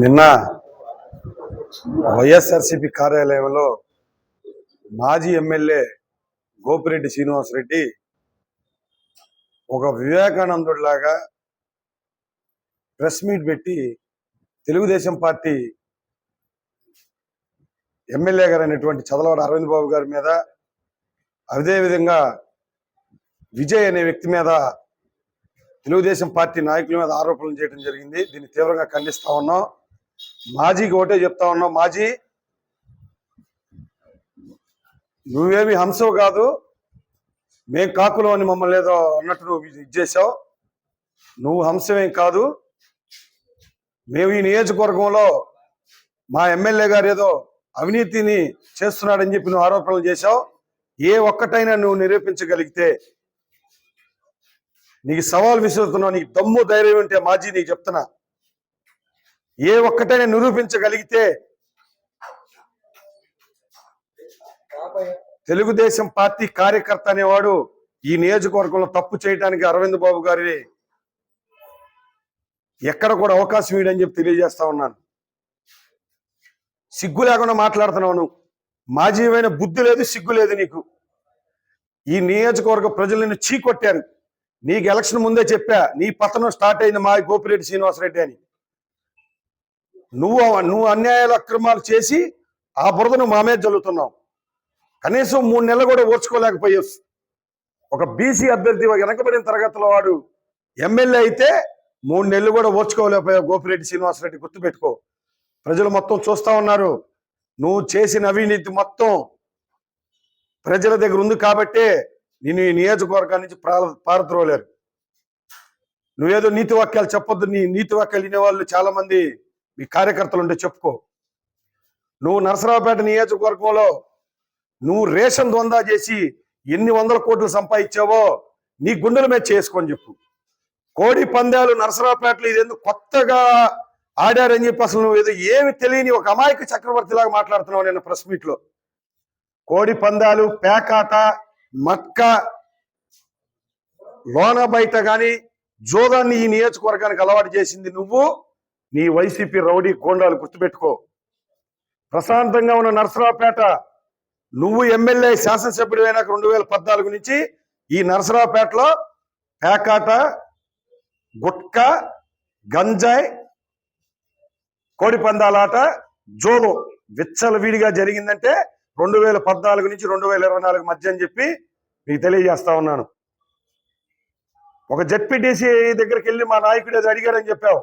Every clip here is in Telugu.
నిన్న వైఎస్ఆర్సిపి కార్యాలయంలో మాజీ ఎమ్మెల్యే గోపిరెడ్డి శ్రీనివాసరెడ్డి ఒక వివేకానందుడిలాగా ప్రెస్ మీట్ పెట్టి తెలుగుదేశం పార్టీ ఎమ్మెల్యే గారు అయినటువంటి చదలవాడ అరవింద్ బాబు గారి మీద అదేవిధంగా విజయ్ అనే వ్యక్తి మీద తెలుగుదేశం పార్టీ నాయకుల మీద ఆరోపణలు చేయడం జరిగింది. దీన్ని తీవ్రంగా ఖండిస్తా ఉన్నాం. మాజీకి ఒకటే చెప్తా ఉన్నాం. మాజీ నువ్వేమి హంసవు కాదు. మేం కాకులు అని మమ్మల్ని ఏదో అన్నట్టు నువ్వు ఇది చేసావు నువ్వు హంసమేం కాదు. మేము ఈ నియోజకవర్గంలో మా ఎమ్మెల్యే గారు ఏదో అవినీతిని చేస్తున్నాడని చెప్పి నువ్వు ఆరోపణలు చేశావు. ఏ ఒక్కటైనా నువ్వు నిరూపించగలిగితే నీకు సవాల్ విసురుతున్నావు. నీకు దమ్ము ధైర్యం ఉంటే మాజీ నీకు చెప్తున్నా. ఏ ఒక్కటైనా నిరూపించగలిగితే తెలుగుదేశం పార్టీ కార్యకర్త అనేవాడు ఈ నియోజకవర్గంలో తప్పు చేయడానికి అరవింద్ బాబు గారి ఎక్కడ కూడా అవకాశం ఇవ్వడని చెప్పి తెలియజేస్తా ఉన్నాను. సిగ్గు లేకుండా మాట్లాడుతున్నావు నువ్వు. మాజీవైన బుద్ధి లేదు సిగ్గు లేదు నీకు. ఈ నియోజకవర్గ ప్రజలు నిన్ను చీకొట్టారు. నీకు ఎలక్షన్ ముందే చెప్పా నీ పతనం స్టార్ట్ అయింది మా గోపిరెడ్డి శ్రీనివాసరెడ్డి అని. నువ్వు నువ్వు అన్యాయాలు అక్రమాలు చేసి ఆ బురద నువ్వు మా మీద జల్లుతున్నావు. కనీసం మూడు నెలలు కూడా ఓర్చుకోలేకపోయావు. ఒక బీసీ అభ్యర్థి వెనకబడిన తరగతిలో వాడు ఎమ్మెల్యే అయితే మూడు నెలలు కూడా ఓర్చుకోలేకపోయావు. గోపిరెడ్డి శ్రీనివాసరెడ్డి గుర్తుపెట్టుకో. ప్రజలు మొత్తం చూస్తా ఉన్నారు. నువ్వు చేసిన అవినీతి మొత్తం ప్రజల దగ్గర ఉంది కాబట్టే నేను ఈ నియోజకవర్గం నుంచి పారద్రోలేరు. నువ్వేదో నీతి వాక్యాలు చెప్పొద్దు. నీ నీతి వాక్యాలు వినేవాళ్ళు చాలా మంది మీ కార్యకర్తలు ఉంటే చెప్పుకో. నువ్వు నరసరావుపేట నియోజకవర్గంలో నువ్వు రేషన్ ద్వందా చేసి ఎన్ని వందల కోట్లు సంపాదించావో నీ గుండెల మీద చేసుకొని చెప్పు. కోడి పందాలు నరసరావుపేటలో ఇదేందుకు కొత్తగా ఆడారని చెప్పి అసలు నువ్వు ఏదో ఏమి తెలియని ఒక అమాయక చక్రవర్తి లాగా మాట్లాడుతున్నావు నేను ప్రెస్ మీట్లో కోడి పందాలు పేకాట మక్క లోన బయట కానీ జోదాన్ని ఈ నియోజకవర్గానికి అలవాటు చేసింది నువ్వు. నీ వైసీపీ రౌడీ కోండాలు గుర్తుపెట్టుకో. ప్రశాంతంగా ఉన్న నరసరావుపేట నువ్వు ఎమ్మెల్యే శాసనసభ్యుడు అయినాక రెండు వేల పద్నాలుగు నుంచి ఈ నరసరావుపేటలో పేకాట గుట్కా గంజాయి కోడిపందాలాట జోలు విచ్చలవిడిగా జరిగిందంటే రెండు వేల పద్నాలుగు నుంచి రెండు వేల ఇరవై నాలుగు మధ్య అని చెప్పి మీకు తెలియజేస్తా ఉన్నాను. ఒక జెడ్పీటీసీ దగ్గరికి వెళ్ళి మా నాయకుడు అది అడిగాడని చెప్పావు.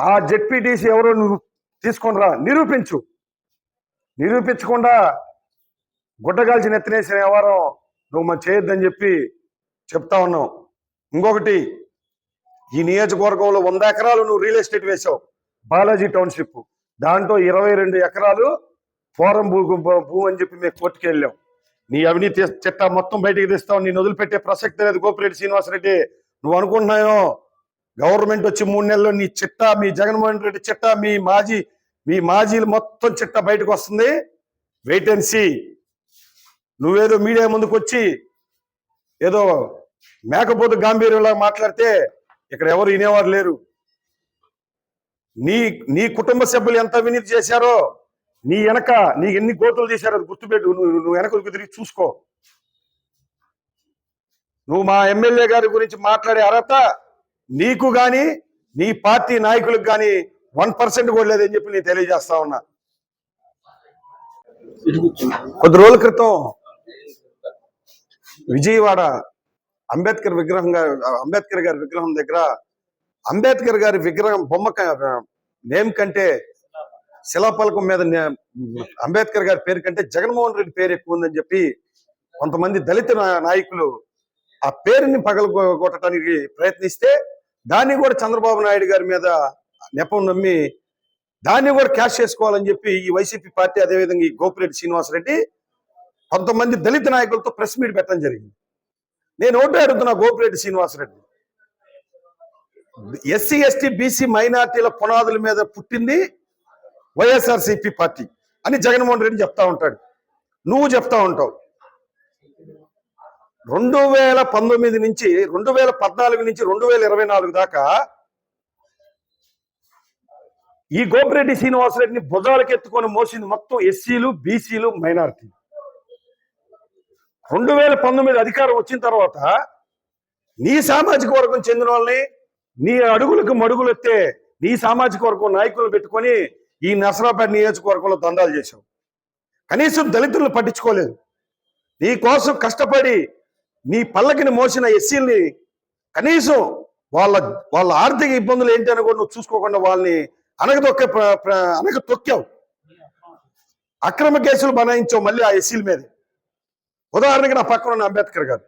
ఆ జెడ్పీటీసీ ఎవరో నువ్వు తీసుకొని రా. నిరూపించు. నిరూపించకుండా గుడ్డగాల్చి నెత్తినేసిన వ్యవహారం నువ్వు మనం చేయొద్దని చెప్పి చెప్తా ఉన్నావు. ఇంకొకటి ఈ నియోజకవర్గంలో వంద ఎకరాలు నువ్వు రియల్ ఎస్టేట్ వేసావు బాలాజీ టౌన్షిప్. దాంట్లో ఇరవై రెండు ఎకరాలు ఫోరం భూ భూ- భూ అని చెప్పి మేము కోర్టుకి వెళ్ళాం. నీ అవినీతి చిట్టా మొత్తం బయటికి తెస్తావు. నేను వదిలిపెట్టే ప్రసక్తి లేదు. గోపిరెడ్డి శ్రీనివాసరెడ్డి. నువ్వు అనుకుంటున్నాయో గవర్నమెంట్ వచ్చి మూడు నెలల్లో నీ చిట్టా మీ జగన్మోహన్ రెడ్డి చిట్టా మీ మాజీ మీ మాజీలు మొత్తం చిట్టా బయటకు వస్తుంది. వెయిట్ అండ్ సీ నువ్వేదో మీడియా ముందుకు వచ్చి ఏదో మేకపోతు గాంభీర్యంలా మాట్లాడితే ఇక్కడ ఎవరు వినేవారు లేరు. నీ నీ కుటుంబ సభ్యులు ఎంత అవినీతి చేశారో నీ వెనక నీకు ఎన్ని గోతులు తీశారో అది గుర్తుపెట్టు. నువ్వు నువ్వు వెనక తిరిగి చూసుకో. నువ్వు మా ఎమ్మెల్యే గారి గురించి మాట్లాడే అర్హత నీకు గాని నీ పార్టీ నాయకులకు గాని వన్ పర్సెంట్ కూడా లేదని చెప్పి నేను తెలియజేస్తా ఉన్నా. కొద్ది రోజుల క్రితం విజయవాడ అంబేద్కర్ విగ్రహం అంబేద్కర్ గారి విగ్రహం దగ్గర అంబేద్కర్ గారి విగ్రహం బొమ్మ క- నేమ్ కంటే శిలాపలకం మీద నే- అంబేద్కర్ గారి పేరు కంటే జగన్మోహన్ రెడ్డి పేరు ఎక్కువ ఉందని చెప్పి కొంతమంది దళిత నాయకులు ఆ పేరుని పగలగొట్టడానికి ప్రయత్నిస్తే దాన్ని కూడా చంద్రబాబు నాయుడు గారి మీద నెపం నమ్మి దాన్ని కూడా క్యాష్ చేసుకోవాలని చెప్పి ఈ వైసీపీ పార్టీ అదేవిధంగా ఈ గోపిరెడ్డి శ్రీనివాసరెడ్డి కొంతమంది దళిత నాయకులతో ప్రెస్ మీట్ పెట్టడం జరిగింది. నేను ఓటు అడుగుతున్నా Gopireddy Srinivasareddy. SC ST BC మైనార్టీల పునాదుల మీద పుట్టింది వైఎస్ఆర్సీపీ పార్టీ అని జగన్మోహన్ రెడ్డి చెప్తా ఉంటాడు. నువ్వు చెప్తా ఉంటావు. రెండు వేల పంతొమ్మిది నుంచి రెండు వేల పద్నాలుగు నుంచి రెండు వేల ఇరవై నాలుగు దాకా ఈ గోపిరెడ్డి శ్రీనివాసరెడ్డిని భుజాలకు ఎత్తుకొని మోసింది మొత్తం ఎస్సీలు బీసీలు మైనారిటీ. రెండు వేల పంతొమ్మిది అధికారం వచ్చిన తర్వాత నీ సామాజిక వర్గం చెందిన వాళ్ళని నీ అడుగులకు మడుగులు ఎత్తే నీ సామాజిక వర్గం నాయకులు పెట్టుకొని ఈ నసరాపేట నియోజకవర్గంలో దందాలు చేశావు. కనీసం దళితులను పట్టించుకోలేదు. నీ కోసం కష్టపడి నీ పల్లకిని మోసిన ఎస్సీల్ని కనీసం వాళ్ళ వాళ్ళ ఆర్థిక ఇబ్బందులు ఏంటి అని కూడా నువ్వు చూసుకోకుండా వాళ్ళని అనగదొక్క అనగ తొక్కావు అక్రమ కేసులు బనాయించావు మళ్ళీ ఆ ఎస్సీల మీద. ఉదాహరణకి నా పక్కన ఉన్న అంబేద్కర్ గారు.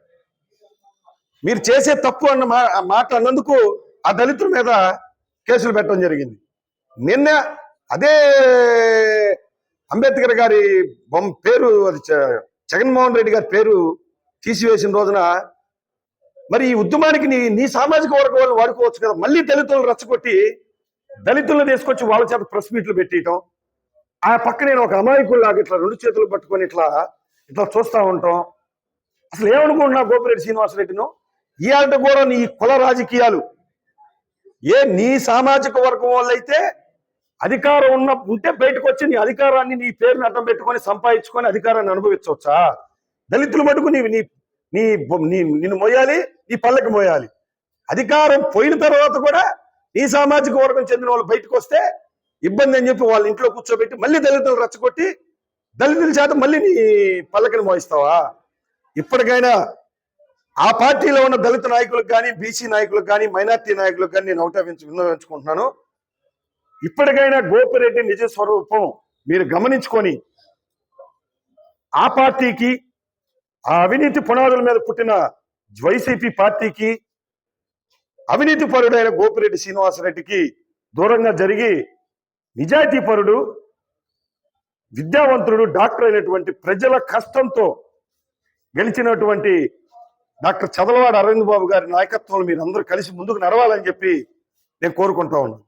మీరు చేసే తప్పు అన్న ఆ మాట అన్నందుకు ఆ దళితుల మీద కేసులు పెట్టడం జరిగింది. నిన్న అదే అంబేద్కర్ గారి బొమ్మ పేరు అది చ- జగన్మోహన్ రెడ్డి గారి పేరు తీసివేసిన రోజున మరి ఈ ఉద్యమానికి నీ నీ సామాజిక వర్గం వాళ్ళు వాడుకోవచ్చు కదా. మళ్ళీ దళితులను రచ్చగొట్టి దళితులను తీసుకొచ్చి వాళ్ళ చేత ప్రెస్ మీట్లు పెట్టేయటం. ఆ పక్క నేను ఒక అమాయకుల్లాగా ఇట్లా రెండు చేతులు పట్టుకొని ఇట్లా ఇట్లా చూస్తా ఉంటాం. అసలు ఏమనుకుంటున్నా గోపిరెడ్డి శ్రీనివాసరెడ్డిను? ఇవాళ కూడా నీ కుల రాజకీయాలు. ఏ నీ సామాజిక వర్గం వాళ్ళైతే అధికారం ఉన్న ఉంటే బయటకు వచ్చి నీ అధికారాన్ని నీ పేరుని అడ్డం పెట్టుకొని సంపాదించుకొని అధికారాన్ని అనుభవించవచ్చా? దళితులు మటుకు నీ నీ నీ నిన్ను మోయాలి నీ పల్లకి మోయాలి. అధికారం పోయిన తర్వాత కూడా నీ సామాజిక వర్గం చెందిన వాళ్ళు బయటకు వస్తే ఇబ్బంది అని చెప్పి వాళ్ళ ఇంట్లో కూర్చోబెట్టి మళ్ళీ దళితులు రచ్చగొట్టి దళితుల చేత మళ్ళీ నీ పల్లకిని మోయిస్తావా? ఇప్పటికైనా ఆ పార్టీలో ఉన్న దళిత నాయకులకు కానీ బీసీ నాయకులకు కానీ మైనార్టీ నాయకులకు కానీ నేను ఒకటే విన్నవించుకుంటున్నాను. ఇప్పటికైనా గోపిరెడ్డి నిజ స్వరూపం మీరు గమనించుకొని ఆ పార్టీకి ఆ అవినీతి పునాదుల మీద పుట్టిన వైసీపీ పార్టీకి అవినీతి పరుడైన గోపిరెడ్డి శ్రీనివాసరెడ్డికి దూరంగా జరిగి నిజాయితీ పరుడు విద్యావంతుడు డాక్టర్ అయినటువంటి ప్రజల కష్టంతో గెలిచినటువంటి డాక్టర్ చదలవాడ అరవింద్ బాబు గారి నాయకత్వంలో మీరు అందరూ కలిసి ముందుకు నడవాలని చెప్పి నేను కోరుకుంటా ఉన్నాను.